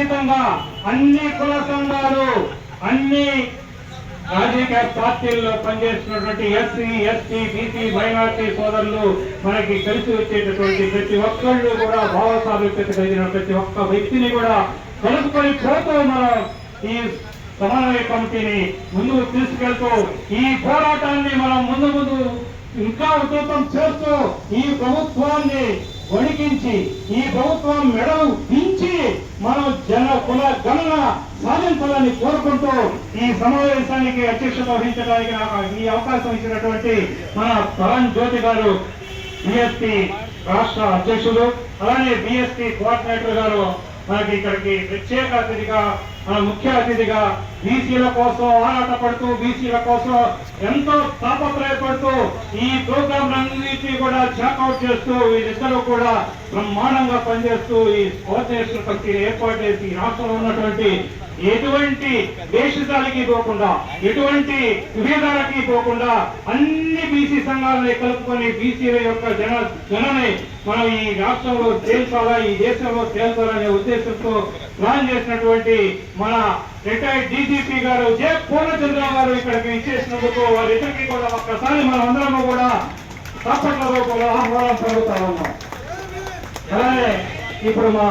అతీతంగా అన్ని కుల సంఘాలు అన్ని రాజకీయ పార్టీల్లో పనిచేస్తున్నటువంటి ఎస్సీ ఎస్టీ బీసీ మైనార్టీ సోదరులు మనకి కలిసి వచ్చేటటువంటి ప్రతి ఒక్కళ్ళు కూడా భావ సారూప్యత కలిగిన ప్రతి ఒక్క వ్యక్తిని కూడా కలుపుకొని పోతూ మనం ఈ సమన్వయ కమిటీని ముందుకు తీసుకెళ్తూ ఈ పోరాటాన్ని మనం ముందు ముందు ఇంకా ఉధృతం చేస్తూ ఈ ప్రభుత్వాన్ని వణికించి ఈ ప్రభుత్వం మెడలు దించి మనం జన కుల గణన సాధించాలని కోరుకుంటూ ఈ సమావేశానికి అధ్యక్షత వహించడానికి నాకు ఈ అవకాశం ఇచ్చినటువంటి మన పవన్ జ్యోతి గారు బిఎస్పి రాష్ట్ర అధ్యక్షులు అలానే బిఎస్పి కోఆర్డినేటర్ గారు మనకి ఇక్కడికి ప్రత్యేక అతిథిగా మన ముఖ్య అతిథిగా బీసీల కోసం ఆరాట పడుతూ బీసీల కోసం ఎంతో తాపత్రయపడుతూ ఈ ప్రోగ్రాం అన్నింటినీ కూడా చాకౌట్ చేస్తూ వీరిద్దరూ కూడా బ్రహ్మాండంగా పనిచేస్తూ ఈ కోఆర్డినేషన్ కమిటీని ఏర్పాటు చేసి రాష్ట్రంలో ఉన్నటువంటి ఎటువంటి దేశాలకి పోకుండా ఎటువంటి విభేదాలకి పోకుండా అన్ని బీసీ సంఘాలని కలుపుకొని బీసీల యొక్క జన జనని మనం ఈ రాష్ట్రంలో తేల్చాలా ఈ దేశంలో తేల్చాలనే ఉద్దేశంతో ప్లాన్ చేసినటువంటి మన రిటైర్డ్ డీజీపీ గారు జే పూర్ణచంద్ర గారు ఇక్కడికి ఇచ్చేసినందుకు వారిద్దరికి కూడా ఒక్కసారి మనం అందరము కూడా తప్పట్లలో కూడా ఆహ్వానం పలుకుతా ఉన్నాం. అలానే ఇప్పుడు మా